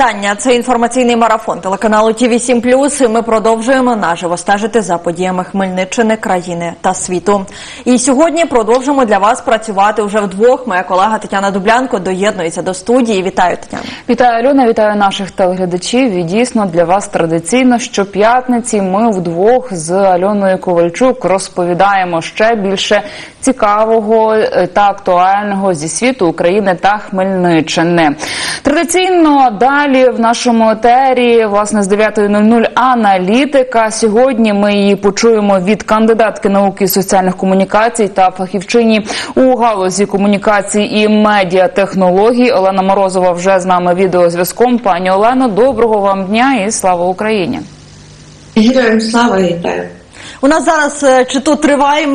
вітання. Це інформаційний марафон телеканалу ТІВІ 7 І Ми продовжуємо наживо стежити за подіями Хмельниччини, країни та світу. І сьогодні продовжимо для вас працювати вже вдвох. Моя колега Тетяна Дублянко доєднується до студії. Вітаю Тетяна. Вітаю Альона, вітаю наших телеглядачів. І дійсно для вас традиційно щоп'ятниці ми вдвох з Альоною Ковальчук розповідаємо ще більше цікавого е, та актуального зі світу України та Хмельниччини. Традиційно далі в нашому етері, власне, з 9.00 аналітика. Сьогодні ми її почуємо від кандидатки науки соціальних комунікацій та фахівчині у галузі комунікацій і медіатехнологій. Олена Морозова вже з нами відеозв'язком. Пані Олено, доброго вам дня і слава Україні! Героям слава вітаю. У нас зараз е, чи то триває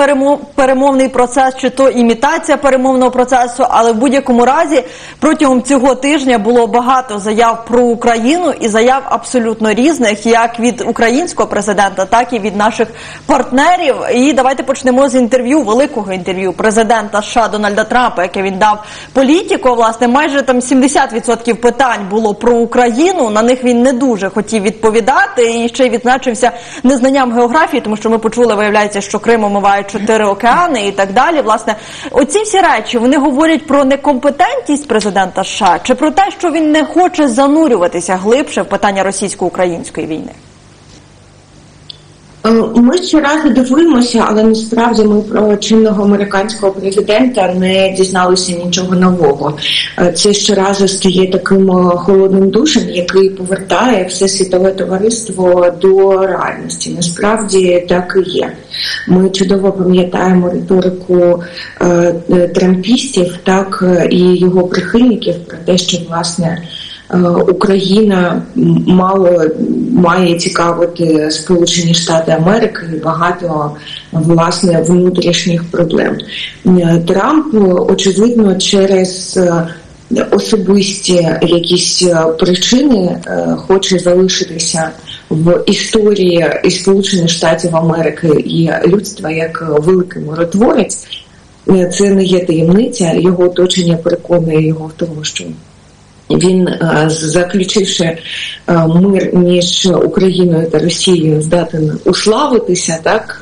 перемовний процес, чи то імітація перемовного процесу, але в будь-якому разі протягом цього тижня було багато заяв про Україну і заяв абсолютно різних, як від українського президента, так і від наших партнерів. І давайте почнемо з інтерв'ю, великого інтерв'ю президента США Дональда Трампа, яке він дав політику. Власне, майже там 70% питань було про Україну. На них він не дуже хотів відповідати і ще й відзначився незнанням географії, тому що ми почули, виявляється, що Крим омиває чотири океани і так далі. Власне, оці всі речі вони говорять про некомпетентність президента США чи про те, що він не хоче занурюватися глибше в питання російсько-української війни. Е, Ми щоразу дивуємося, але насправді ми про чинного американського президента не дізналися нічого нового. Е, Це щоразу стає таким е, холодним душем, який повертає все світове товариство до реальності. Насправді так і є. Ми чудово пам'ятаємо риторику трампістів, так і його прихильників про те, що власне. Е, Україна мало має цікавити Сполучені Штати Америки і багато власне внутрішніх проблем. Е, Трамп очевидно через е, особисті якісь причини хоче залишитися в історії і Сполучених Штатів Америки і людства як великий миротворець. Це не є таємниця. Його оточення переконує його в тому, що він, е, заключивши е, мир між Україною та Росією, здатен уславитися, так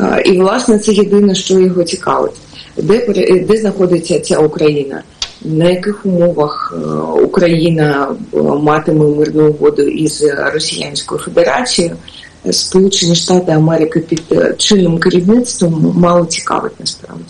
Е, і власне це єдине, що його цікавить, де де знаходиться ця Україна. На яких умовах Україна матиме мирну угоду із Росіянською Федерацією? Сполучені Штати Америки під чинним керівництвом мало цікавить насправді.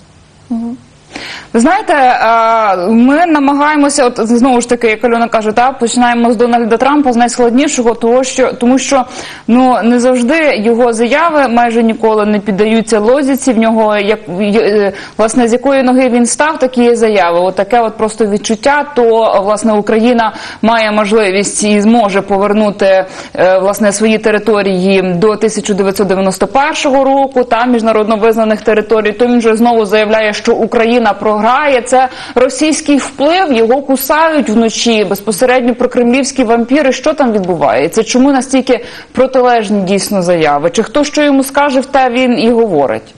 Знаєте, е, ми намагаємося, от знову ж таки, як Альона каже, та починаємо з Дональда Трампа з найскладнішого, того що тому, що ну не завжди його заяви майже ніколи не піддаються лозіці. В нього як е, власне з якої ноги він став, такі є заяви. От таке от просто відчуття. То власне Україна має можливість і зможе повернути е, власне свої території до 1991 року та міжнародно визнаних територій. То він вже знову заявляє, що Україна програє. Це російський вплив, його кусають вночі безпосередньо про кремлівські вампіри. Що там відбувається? Чому настільки протилежні дійсно заяви? Чи хто що йому скаже, те він і говорить?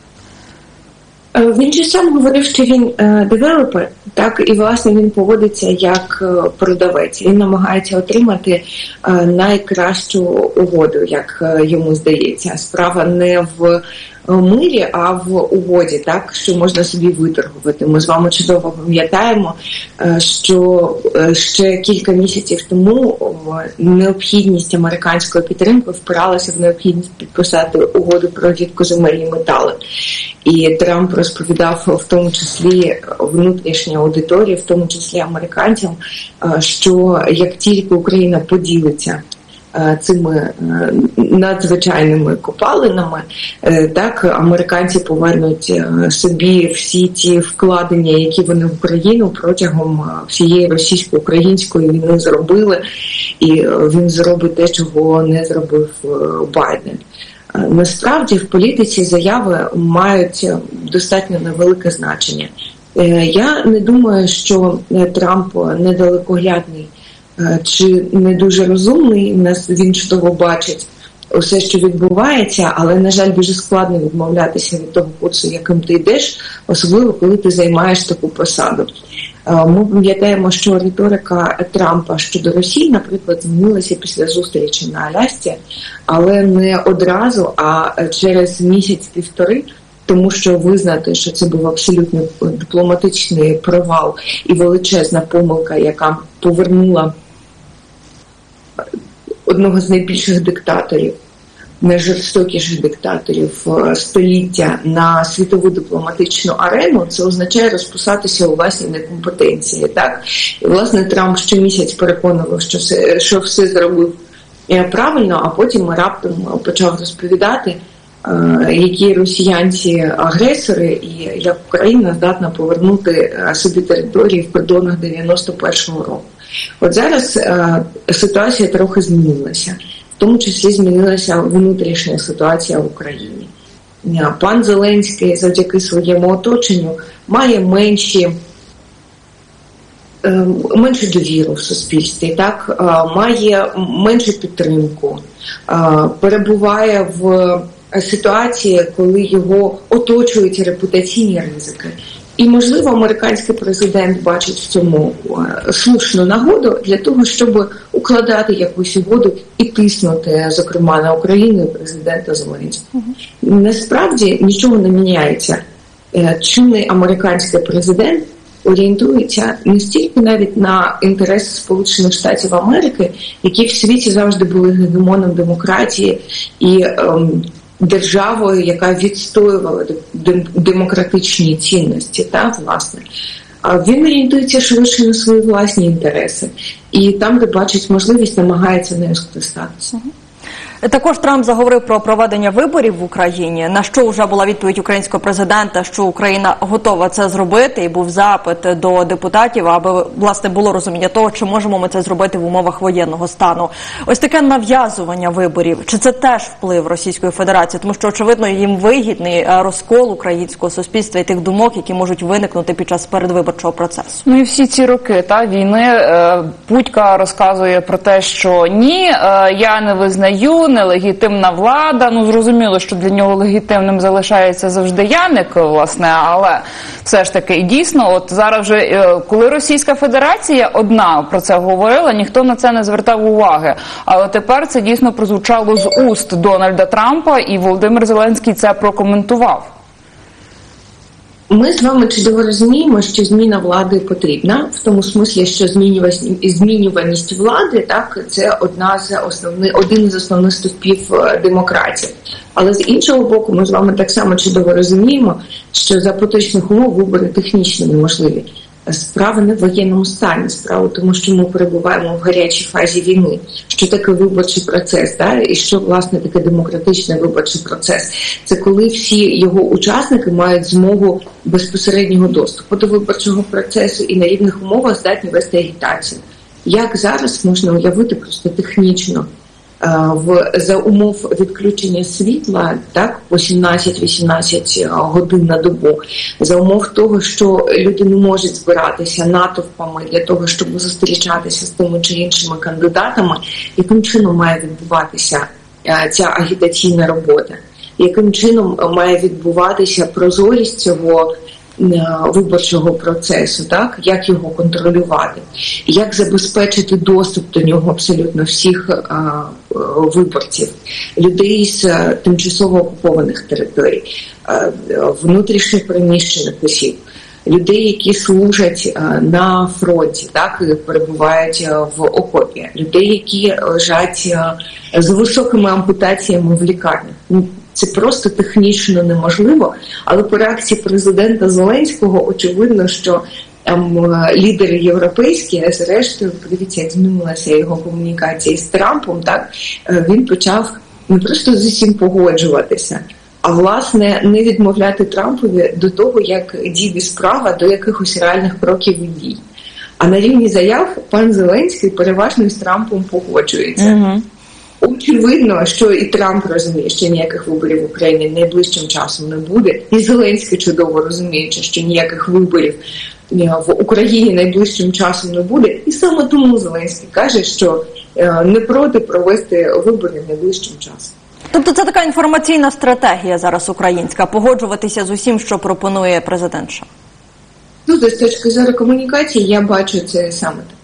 Е, Він же сам говорив, що він е, девелопер, так і власне він поводиться як е, продавець. Він намагається отримати найкращу угоду, як йому здається. Справа не в мирі, а в угоді, так що можна собі виторгувати. Ми з вами чудово пам'ятаємо, е, що е, ще кілька місяців тому необхідність американської підтримки впиралася в необхідність підписати угоду про рідкоземельні метали. І Трамп розповідав в тому числі внутрішній аудиторії, в тому числі американцям, е, що як тільки Україна поділиться е, цими е, надзвичайними копалинами, е, так американці повернуть е, собі всі ті вкладення, які вони в Україну протягом е, всієї російсько-української війни зробили, і е, він зробить те, чого не зробив е, Байден. Е, Насправді в політиці заяви мають е, достатньо невелике значення. Е, Я не думаю, що е, Трамп недалекоглядний е, чи не дуже розумний. Нас він чудово бачить усе, що відбувається, але на жаль, дуже складно відмовлятися від того курсу, яким ти йдеш, особливо коли ти займаєш таку посаду. Е, Ми пам'ятаємо, що риторика Трампа щодо Росії, наприклад, змінилася після зустрічі на Алясці, але не одразу, а через місяць-півтори. Тому що визнати, що це був абсолютно дипломатичний провал і величезна помилка, яка повернула одного з найбільших диктаторів, найжорстокіших диктаторів е, століття на світову дипломатичну арену, це означає розписатися у власній некомпетенції. Так і власне Трамп щомісяць переконував, що все, що все зробив е, правильно, а потім раптом почав розповідати. е, Які росіянці агресори, і як Україна здатна повернути е, собі території в кордонах 91-го року. От зараз е, ситуація трохи змінилася, в тому числі змінилася внутрішня ситуація в Україні. Е, Пан Зеленський завдяки своєму оточенню має менші. е, Меншу довіру в суспільстві, так е, має меншу підтримку, перебуває в ситуації, коли його оточують репутаційні ризики. І, можливо, американський президент бачить в цьому е, слушну нагоду для того, щоб укладати якусь угоду і тиснути, зокрема, на Україну і президента Зеленського. Насправді нічого не міняється. Е, Чинний американський президент орієнтується не стільки навіть на інтереси Сполучених Штатів Америки, які в світі завжди були гегемоном демократії і ем, державою, яка відстоювала демократичні цінності, та власне. Він орієнтується швидше на свої власні інтереси, і там, де бачить можливість, намагається нею скористатися. Також Трамп заговорив про проведення виборів в Україні. На що вже була відповідь українського президента, що Україна готова це зробити, і був запит до депутатів, аби власне було розуміння того, чи можемо ми це зробити в умовах воєнного стану. Ось таке нав'язування виборів. Чи це теж вплив Російської Федерації? Тому що очевидно їм вигідний е, розкол українського суспільства і тих думок, які можуть виникнути під час передвиборчого процесу. Ну і всі ці роки та війни е, Путька розказує про те, що ні, е, я не визнаю нелегітимна влада. Ну зрозуміло, що для нього легітимним залишається завжди Яник, власне, але все ж таки і дійсно, от зараз вже е, коли Російська Федерація одна про це говорила, ніхто на це не звертав уваги. Але тепер це дійсно прозвучало з уст Дональда Трампа, і Володимир Зеленський це прокоментував. Ми з вами чудово розуміємо, що зміна влади потрібна в тому смислі, що змінюваність, влади так це одна з основних один з основних стовпів е, демократії. Але з іншого боку, ми з вами так само чудово розуміємо, що за поточних умов вибори технічно неможливі. Справа не в воєнному стані, справа тому, що ми перебуваємо в гарячій фазі війни. Що таке виборчий процес, да? і що власне таке демократичний виборчий процес? Це коли всі його учасники мають змогу безпосереднього доступу до виборчого процесу і на рівних умовах здатні вести агітацію. Як зараз можна уявити просто технічно в за умов відключення світла, так по 17-18 годин на добу, за умов того, що люди не можуть збиратися натовпами для того, щоб зустрічатися з тими чи іншими кандидатами, яким чином має відбуватися е, ця агітаційна робота, яким чином має відбуватися прозорість цього е, виборчого процесу, так як його контролювати, як забезпечити доступ до нього абсолютно всіх е, е, виборців, людей з е, тимчасово окупованих територій, е, внутрішньо переміщених осіб. Людей, які служать е, на фронті, так і перебувають е, в окопі, людей, які лежать е, з високими ампутаціями в лікарнях. Ну, Це просто технічно неможливо. Але по реакції президента Зеленського очевидно, що там е, лідери європейські, а зрештою, подивіться, як змінилася його комунікація з Трампом. Так е, він почав не просто з усім погоджуватися, а власне не відмовляти Трампові до того, як дійде справа до якихось реальних кроків і дій. А на рівні заяв пан Зеленський переважно з Трампом погоджується. Очевидно, що і Трамп розуміє, що ніяких виборів в Україні найближчим часом не буде, і Зеленський чудово розуміючи, що ніяких виборів е, в Україні найближчим часом не буде, і саме тому Зеленський каже, що е, не проти провести вибори найближчим часом. Тобто це така інформаційна стратегія зараз українська погоджуватися з усім, що пропонує президент США. Ну, з точки зору комунікації, я бачу це саме так.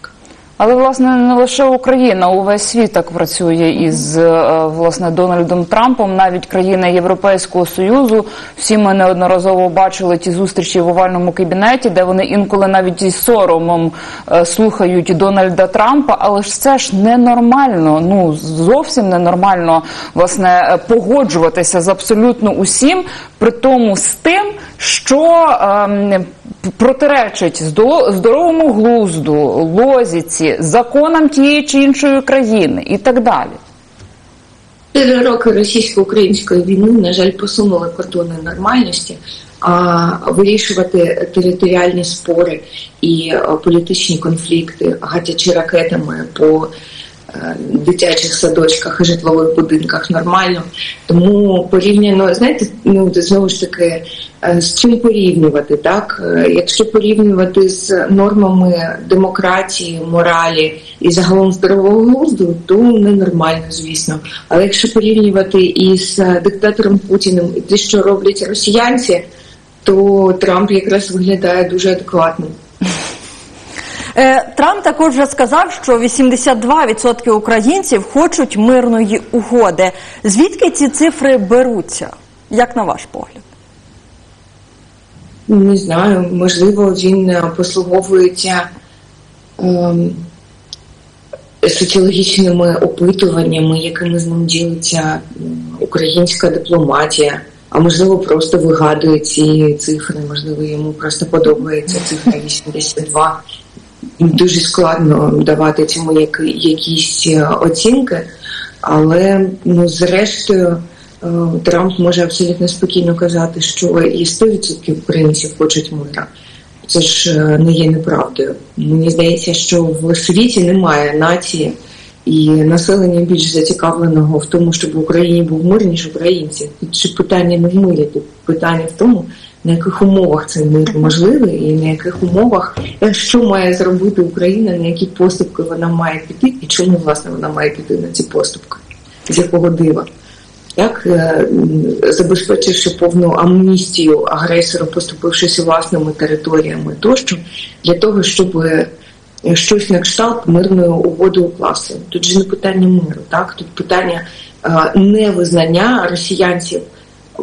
Але власне не лише Україна, увесь світ так працює із е, власне Дональдом Трампом, навіть країни Європейського союзу. Всі ми неодноразово бачили ті зустрічі в овальному кабінеті, де вони інколи навіть із соромом е, слухають Дональда Трампа. Але ж це ж ненормально. Ну зовсім ненормально власне е, погоджуватися з абсолютно усім, при тому з тим, що ем, протиречить здо- здоровому глузду, лозіці, законам тієї чи іншої країни і так далі. Чотири роки російсько-української війни, на жаль, посунули кордони нормальності, а вирішувати територіальні спори і е, політичні конфлікти, гатячи ракетами по дитячих садочках і житлових будинках нормально. Тому порівняно, знаєте, ну знову ж таки, е, з чим порівнювати, так? Е, Якщо порівнювати з нормами демократії, моралі і загалом здорового глузду, то ненормально, звісно. Але якщо порівнювати із е, диктатором Путіним і те, що роблять росіянці, то Трамп якраз виглядає дуже адекватно. Е, Трамп також вже сказав, що 82% українців хочуть мирної угоди. Звідки ці цифри беруться? Як на ваш погляд? Не знаю, можливо, він е, послуговується ем, соціологічними опитуваннями, якими з ним ділиться українська дипломатія. А можливо, просто вигадує ці цифри, можливо, йому просто подобається цифра 82. Дуже складно давати цьому які, якісь е, оцінки, але ну, зрештою е, Трамп може абсолютно спокійно казати, що і 100% українців хочуть мира. Це ж е, не є неправдою. Мені здається, що в світі немає нації і населення більш зацікавленого в тому, щоб в Україні був мир, ніж українці. Тут питання не в мирі, питання в тому, на яких умовах цей мир можливий, і на яких умовах е, що має зробити Україна, на які поступки вона має піти, і чому власне вона має піти на ці поступки, з якого дива. Так, е, забезпечивши повну амністію агресору, поступившись власними територіями тощо, для того, щоб е, щось на кшталт мирної угоди укласти. Тут же не питання миру, так тут питання невизнання росіянців,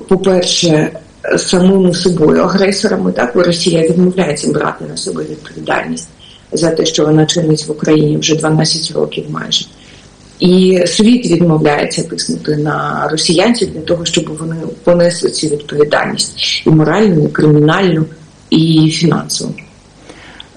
по-перше, самими собою агресорами, так бо Росія відмовляється брати на себе відповідальність за те, що вона чинить в Україні вже 12 років майже. І світ відмовляється тиснути на росіянців для того, щоб вони понесли цю відповідальність і моральну, і кримінальну, і фінансову.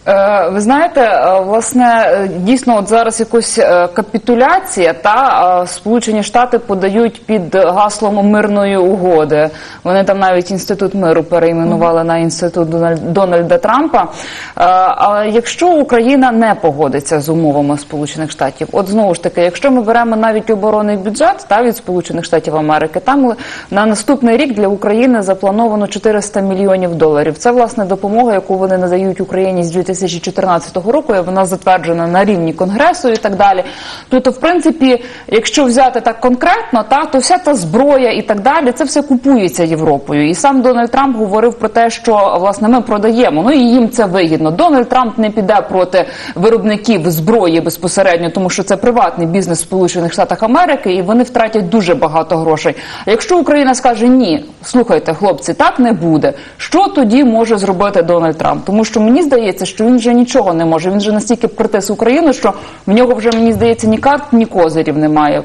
Е, Ви знаєте, е, власне, е, дійсно, от зараз якась капітуляція, та Сполучені Штати подають під гаслом мирної угоди. Вони там навіть інститут миру перейменували на інститут Дональд- Дональда Трампа. Але якщо Україна не погодиться з умовами Сполучених Штатів, от знову ж таки, якщо ми беремо навіть оборонний бюджет та від Сполучених Штатів Америки, там на наступний рік для України заплановано 400 мільйонів доларів. Це власне допомога, яку вони надають Україні з 2014 року. Вона затверджена на рівні конгресу і так далі. Тобто, в принципі, якщо взяти так конкретно, та то вся та зброя і так далі, це все купується Європою. І сам Дональд Трамп говорив про те, що власне ми продаємо. Ну і їм це вигідно. Дональд Трамп не піде проти виробників зброї безпосередньо, тому що це приватний бізнес Сполучених Штатах Америки, і вони втратять дуже багато грошей. А якщо Україна скаже ні, слухайте, хлопці, так не буде. Що тоді може зробити Дональд Трамп? Тому що мені здається, що він вже нічого не може. Він вже настільки притис Україну, що в нього вже мені здається ні карт, ні козирів немає.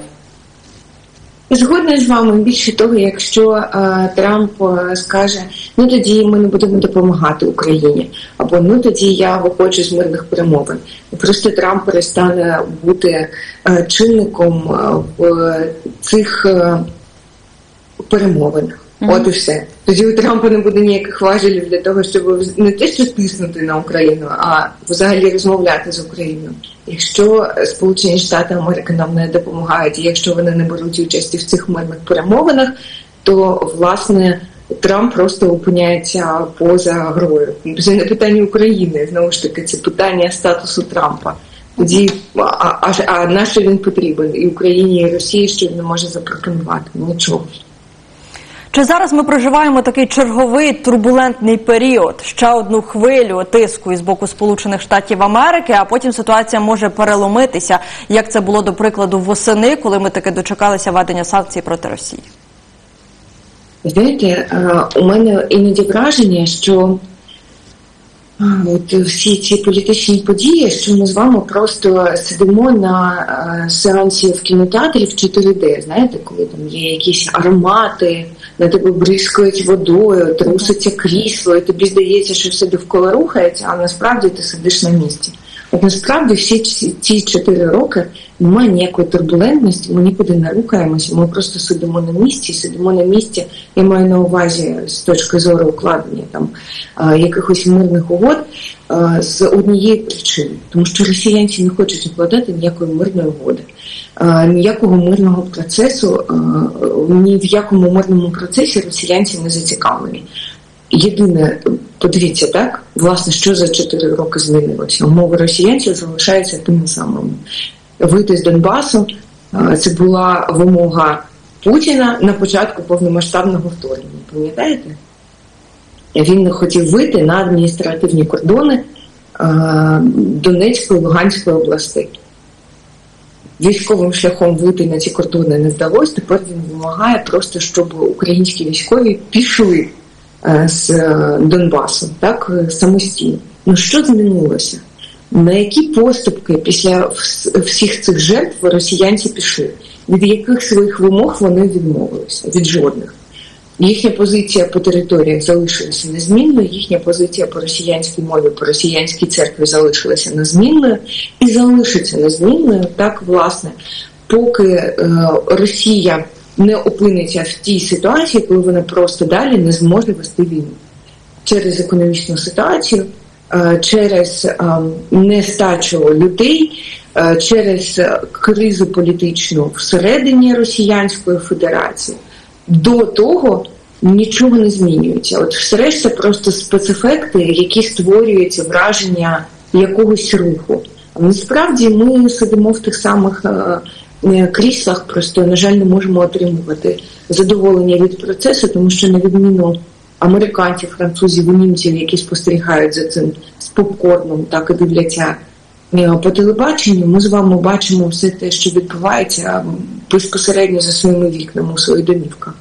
Згодна з вами більше того, якщо е, Трамп е, скаже, ну тоді ми не будемо допомагати Україні, або ну тоді я виходжу з мирних перемовин. Просто Трамп перестане бути е, чинником е, в цих е, перемовинах. От і все. Тоді у Трампа не буде ніяких важелів для того, щоб не те, що тиснути на Україну, а взагалі розмовляти з Україною. Якщо Сполучені Штати Америки нам не допомагають, і якщо вони не беруть участі в цих мирних перемовинах, то власне Трамп просто опиняється поза грою. Це не питання України. Знову ж таки, це питання статусу Трампа. Тоді а, а, а на що він потрібен і Україні, і Росії, що він не може запропонувати? Нічого. Чи зараз ми проживаємо такий черговий турбулентний період, ще одну хвилю тиску із боку Сполучених Штатів Америки, а потім ситуація може переломитися, як це було до прикладу восени, коли ми таки дочекалися введення санкцій проти Росії? Знаєте, е, у мене іноді враження, що от всі ці політичні події, що ми з вами просто сидимо на е, сеансі в кінотеатрі в 4D, знаєте, коли там є якісь аромати, на тебе бризкають водою, труситься крісло, і тобі здається, що все довкола рухається, а насправді ти сидиш на місці. От насправді всі ці- чотири роки немає ніякої турбулентності, ми нікуди не рухаємося, ми просто сидимо на місці, сидимо на місці, я маю на увазі з точки зору укладення там е, якихось мирних угод е, з однієї причини, тому що росіянці не хочуть укладати ніякої мирної угоди, ніякого мирного процесу, е, ні в якому мирному процесі росіянці не зацікавлені. Єдине, подивіться, так, власне, що за 4 роки змінилося. Умови росіянців залишаються тими самими. Вийти з Донбасу е, це була вимога Путіна на початку повномасштабного вторгнення. Пам'ятаєте? Він не хотів вийти на адміністративні кордони е, Донецької Луганської областей. Військовим шляхом вийти на ці кордони не вдалося. Тепер він вимагає просто, щоб українські військові пішли е, з е, Донбасу, так самостійно. Ну що змінилося? На які поступки після всіх цих жертв росіянці пішли? Від яких своїх вимог вони відмовилися? Від жодних. Їхня позиція по територіях залишилася незмінною, їхня позиція по росіянській мові, по росіянській церкві залишилася незмінною і залишиться незмінною, так власне, поки е, Росія не опиниться в тій ситуації, коли вона просто далі не зможе вести війну через економічну ситуацію, е, через е, нестачу людей, е, через е, кризу політичну всередині Росіянської Федерації. До того нічого не змінюється. От все решта просто спецефекти, які створюються враження якогось руху. Насправді ми сидимо в тих самих е, е, кріслах, просто на жаль, не можемо отримувати задоволення від процесу, тому що на відміну американців, французів німців, які спостерігають за цим з попкорном, так і дивляться е, по телебаченню, ми з вами бачимо все те, що відбувається безпосередньо за своїми вікнами у своїх домівках.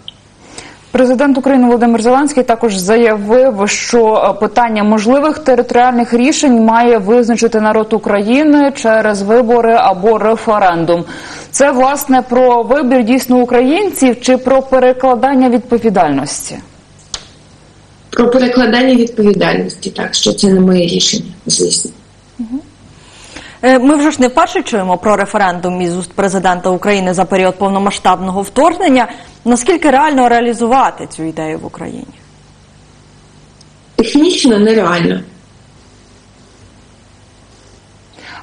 Президент України Володимир Зеленський також заявив, що е, питання можливих територіальних рішень має визначити народ України через вибори або референдум. Це власне про вибір дійсно українців чи про перекладання відповідальності? Про перекладання відповідальності, так що це не моє рішення, звісно. Е, Ми вже ж не вперше чуємо про референдум із уст президента України за період повномасштабного вторгнення. Наскільки реально реалізувати цю ідею в Україні? Технічно нереально.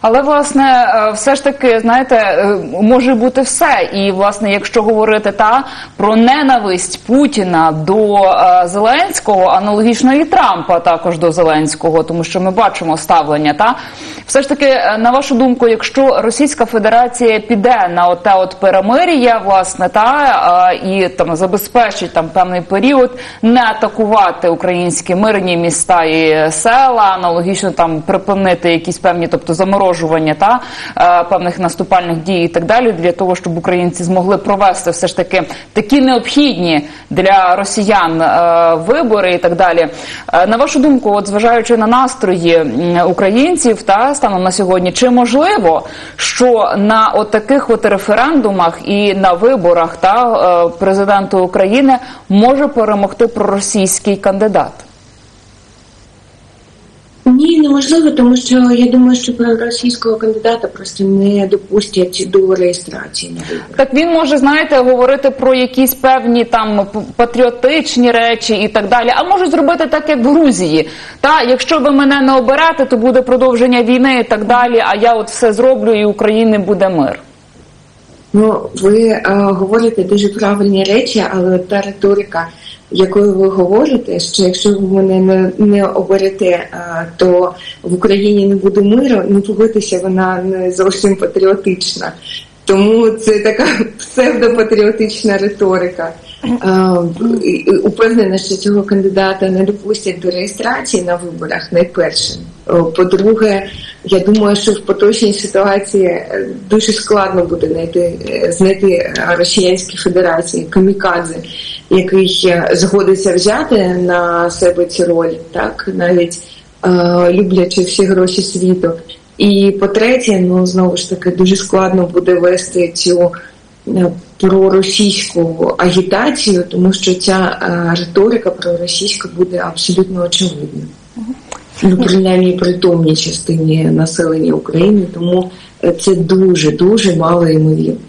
Але власне, е, все ж таки, знаєте, е, може бути все. І власне, якщо говорити та про ненависть Путіна до е, Зеленського, аналогічно і Трампа також до Зеленського, тому що ми бачимо ставлення. Та все ж таки, е, на вашу думку, якщо Російська Федерація піде на оте от перемир'я, власне, та е, і там забезпечить там певний період не атакувати українські мирні міста і села, аналогічно там припинити якісь певні, тобто заморожування та е, певних наступальних дій і так далі, для того, щоб українці змогли провести все ж таки такі необхідні для росіян вибори і так далі. На вашу думку, от зважаючи на настрої українців та станом на сьогодні, чи можливо, що на от таких от референдумах і на виборах та президенту президента України може перемогти проросійський кандидат? Ні, неможливо, тому що я думаю, що про російського кандидата просто не допустять до реєстрації на вибори. Так він може, знаєте, говорити про якісь певні там патріотичні речі і так далі. А може зробити так, як в Грузії. Та якщо ви мене не оберете, то буде продовження війни і так далі. А я от все зроблю, і України буде мир. Ну, ви е, говорите дуже правильні речі, але та риторика якою ви говорите, що якщо ви мене не, не оберете, то в Україні не буде миру, не погодьтеся, вона не зовсім патріотична. Тому це така псевдопатріотична риторика. Упевнена, що цього кандидата не допустять до реєстрації на виборах найпершим. Е, По-друге, я думаю, що в поточній ситуації е, дуже складно буде знайти, е, знайти е, Росіянській Федерації камікадзе, який згодиться взяти на себе цю роль, так навіть е, люблячи всі гроші світу. І по-третє, ну знову ж таки дуже складно буде вести цю проросійську агітацію, тому що ця е, риторика проросійська буде абсолютно очевидна. Ну, принаймні притомній частині населення України, тому е, це дуже дуже мало ймовірно.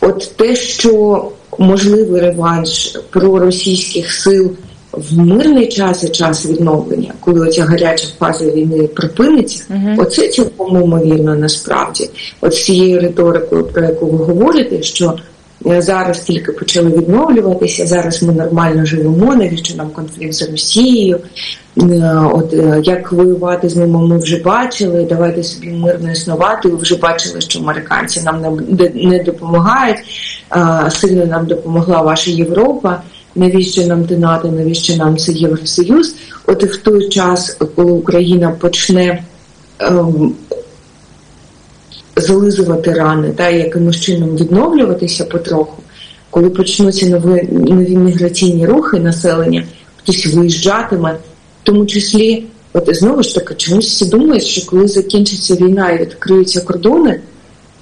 От те, що можливий реванш проросійських сил в мирний час і час відновлення, коли оця гаряча фаза війни припиниться, оце цілком ймовірно насправді. От з цією риторикою, про яку ви говорите, що зараз тільки почали відновлюватися, зараз ми нормально живемо, навіщо нам конфлікт з Росією? Е, От е, як воювати з ними, ми вже бачили. Давайте собі мирно існувати. Ви вже бачили, що американці нам не, допомагають. Сильно нам допомогла ваша Європа. Навіщо нам те НАТО, навіщо нам це Євросоюз? От і в той час, коли Україна почне ем, зализувати рани та якимось чином відновлюватися потроху, коли почнуться нові, нові міграційні рухи населення, хтось виїжджатиме, в тому числі, от знову ж таки, чомусь всі думають, що коли закінчиться війна і відкриються кордони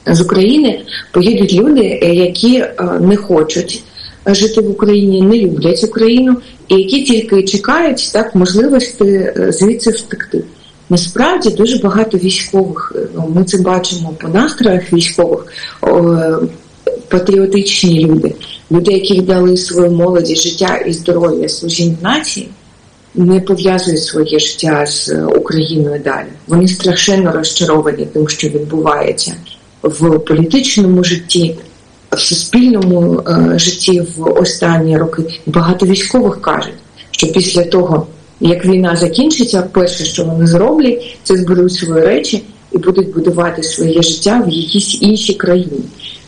з України, поїдуть люди, е, які е, не хочуть жити в Україні, не люблять Україну, і які тільки чекають так можливості е, звідси втекти. Насправді дуже багато військових. е, ну, Ми це бачимо по настроях військових. Патріотичні люди, люди, які віддали свою молоді, життя і здоров'я служінь нації, не пов'язують своє життя з е, Україною далі. Вони страшенно розчаровані тим, що відбувається в політичному житті, в суспільному е, житті в останні роки. Багато військових кажуть, що після того, як війна закінчиться, перше, що вони зроблять, це зберуть свої речі і будуть будувати своє життя в якійсь іншій країні.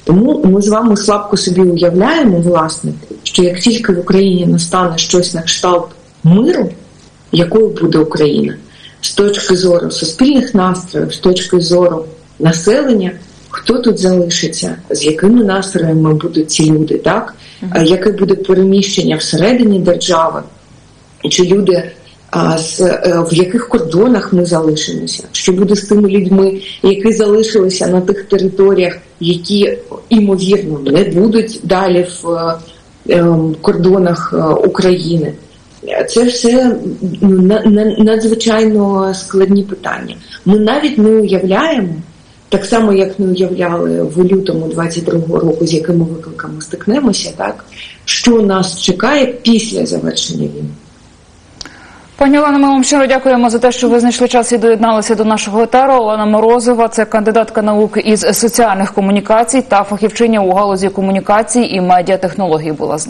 Тому ми з вами слабко собі уявляємо, власне, що як тільки в Україні настане щось на кшталт миру, якою буде Україна з точки зору суспільних настроїв, з точки зору населення, хто тут залишиться, з якими настроями будуть ці люди, так? Яке буде переміщення всередині держави, чи люди а, з, е, в яких кордонах ми залишимося, що буде з тими людьми, які залишилися на тих територіях, які імовірно не будуть далі в е, ем, кордонах е, України. Це все на- на- надзвичайно складні питання. Ми навіть не уявляємо, так само як не уявляли в лютому 22-го року, з якими викликами стикнемося, так що нас чекає після завершення війни. Пані Олена, ми вам щиро дякуємо за те, що ви знайшли час і доєдналися до нашого етеру. Олена Морозова, це кандидатка наук із соціальних комунікацій та фахівчиня у галузі комунікацій і медіатехнологій була з